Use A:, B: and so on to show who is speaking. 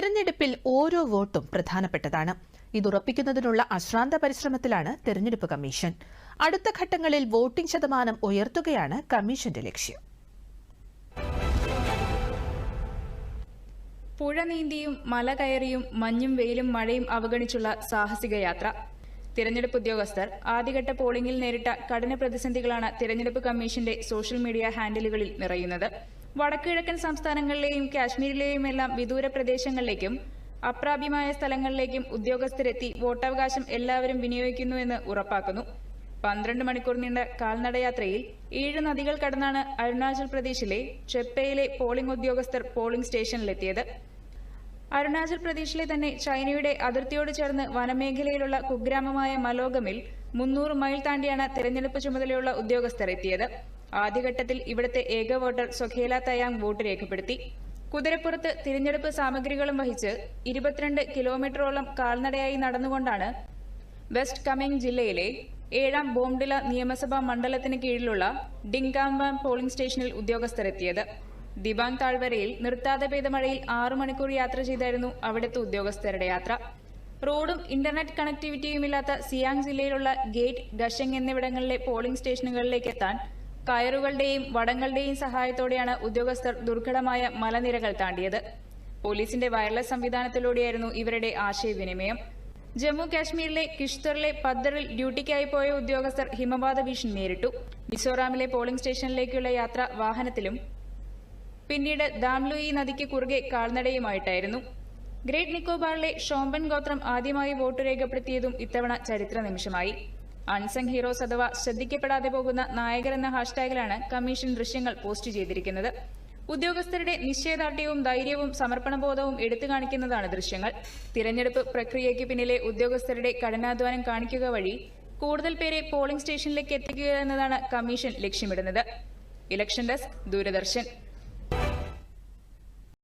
A: തെരഞ്ഞെടുപ്പിൽ ഓരോ വോട്ടും പ്രധാനപ്പെട്ടതാണ്. ഇതുറപ്പിക്കുന്നതിനുള്ള അശ്രാന്ത പരിശ്രമത്തിലാണ് തെരഞ്ഞെടുപ്പ് കമ്മീഷൻ. അടുത്ത ഘട്ടങ്ങളിൽ വോട്ടിംഗ് ശതമാനം ഉയർത്തുകയാണ് കമ്മീഷന്റെ ലക്ഷ്യം.
B: പുഴ നീന്തിയും മല കയറിയും മഞ്ഞും വെയിലും മഴയും അവഗണിച്ചുള്ള സാഹസിക യാത്ര. തിരഞ്ഞെടുപ്പ് ഉദ്യോഗസ്ഥർ ആദ്യഘട്ട പോളിംഗിൽ നേരിട്ട കഠിന പ്രതിസന്ധികളാണ് തിരഞ്ഞെടുപ്പ് കമ്മീഷന്റെ സോഷ്യൽ മീഡിയ ഹാൻഡിലുകളിൽ നിറയുന്നത്. വടക്കുകിഴക്കൻ സംസ്ഥാനങ്ങളിലെയും കാശ്മീരിലെയും എല്ലാം വിദൂര പ്രദേശങ്ങളിലേക്കും അപ്രാപ്യമായ സ്ഥലങ്ങളിലേക്കും ഉദ്യോഗസ്ഥരെത്തി വോട്ടവകാശം എല്ലാവരും വിനിയോഗിക്കുന്നുവെന്ന് ഉറപ്പാക്കുന്നു. പന്ത്രണ്ട് മണിക്കൂർ നീണ്ട കാൽനടയാത്രയിൽ ഏഴ് നദികൾ കടന്നാണ് അരുണാചൽ പ്രദേശിലെ ചെപ്പയിലെ പോളിംഗ് ഉദ്യോഗസ്ഥർ പോളിംഗ് സ്റ്റേഷനിലെത്തിയത്. അരുണാചൽ പ്രദേശിലെ തന്നെ ചൈനയുടെ അതിർത്തിയോട് ചേർന്ന് വനമേഖലയിലുള്ള കുഗ്രാമമായ മലോഗമിൽ മുന്നൂറ് മൈൽ താണ്ടിയാണ് തെരഞ്ഞെടുപ്പ് ചുമതലയുള്ള ഉദ്യോഗസ്ഥർ എത്തിയത് ആദ്യഘട്ടത്തിൽ ഇവിടുത്തെ ഏക വോട്ടർ സൊഖേല തയാങ് വോട്ട് രേഖപ്പെടുത്തി. കുതിരപ്പുറത്ത് തിരഞ്ഞെടുപ്പ് സാമഗ്രികളും വഹിച്ച് ഇരുപത്തിരണ്ട് കിലോമീറ്ററോളം കാൽനടയായി നടന്നുകൊണ്ടാണ് വെസ്റ്റ് കമിംഗ് ജില്ലയിലെ ഏഴാം ബോംഡില നിയമസഭാ മണ്ഡലത്തിന് കീഴിലുള്ള ഡിങ്കാംബാം പോളിംഗ് സ്റ്റേഷനിൽ ഉദ്യോഗസ്ഥരെത്തിയത്. ദിബാങ് താഴ്വരയിൽ നിർത്താതെ പെയ്ത മഴയിൽ ആറു മണിക്കൂർ യാത്ര ചെയ്തായിരുന്നു അവിടുത്തെ ഉദ്യോഗസ്ഥരുടെ യാത്ര. റോഡും ഇന്റർനെറ്റ് കണക്ടിവിറ്റിയുമില്ലാത്ത സിയാങ് ജില്ലയിലുള്ള ഗേറ്റ് ഗഷങ് എന്നിവിടങ്ങളിലെ പോളിംഗ് സ്റ്റേഷനുകളിലേക്ക് എത്താൻ കയറുകളുടെയും വടങ്ങളുടെയും സഹായത്തോടെയാണ് ഉദ്യോഗസ്ഥർ ദുർഘടമായ മലനിരകൾ താണ്ടിയത്. പോലീസിന്റെ വയർലെസ് സംവിധാനത്തിലൂടെയായിരുന്നു ഇവരുടെ ആശയവിനിമയം. ജമ്മു കാശ്മീരിലെ കിഷ്തറിലെ പദ്ദറിൽ ഡ്യൂട്ടിക്കായി പോയ ഉദ്യോഗസ്ഥർ ഹിമപാത ഭീഷണി നേരിട്ടു. മിസോറാമിലെ പോളിംഗ് സ്റ്റേഷനിലേക്കുള്ള യാത്ര വാഹനത്തിലും പിന്നീട് ദാംലുയി നദിക്ക് കുറുകെ കാൽനടയുമായിട്ടായിരുന്നു. ഗ്രേറ്റ് നിക്കോബാറിലെ ഷോംബൻ ഗോത്രം ആദ്യമായി വോട്ട് രേഖപ്പെടുത്തിയതും ഇത്തവണ ചരിത്ര നിമിഷമായി. അൺസങ് ഹീറോസ് അഥവാ ശ്രദ്ധിക്കപ്പെടാതെ പോകുന്ന നായകർ എന്ന ഹാഷ്ടാഗിലാണ് കമ്മീഷൻ ദൃശ്യങ്ങൾ പോസ്റ്റ് ചെയ്തിരിക്കുന്നത്. ഉദ്യോഗസ്ഥരുടെ നിശ്ചയദാർഢ്യവും ധൈര്യവും സമർപ്പണബോധവും എടുത്തു കാണിക്കുന്നതാണ് ദൃശ്യങ്ങൾ. തിരഞ്ഞെടുപ്പ് പ്രക്രിയയ്ക്ക് പിന്നിലെ ഉദ്യോഗസ്ഥരുടെ കഠിനാധ്വാനം കാണിക്കുക വഴി കൂടുതൽ പേരെ പോളിംഗ് സ്റ്റേഷനിലേക്ക് എത്തിക്കുക എന്നതാണ് കമ്മീഷൻ ലക്ഷ്യമിടുന്നത്. Election desk Doordarshan.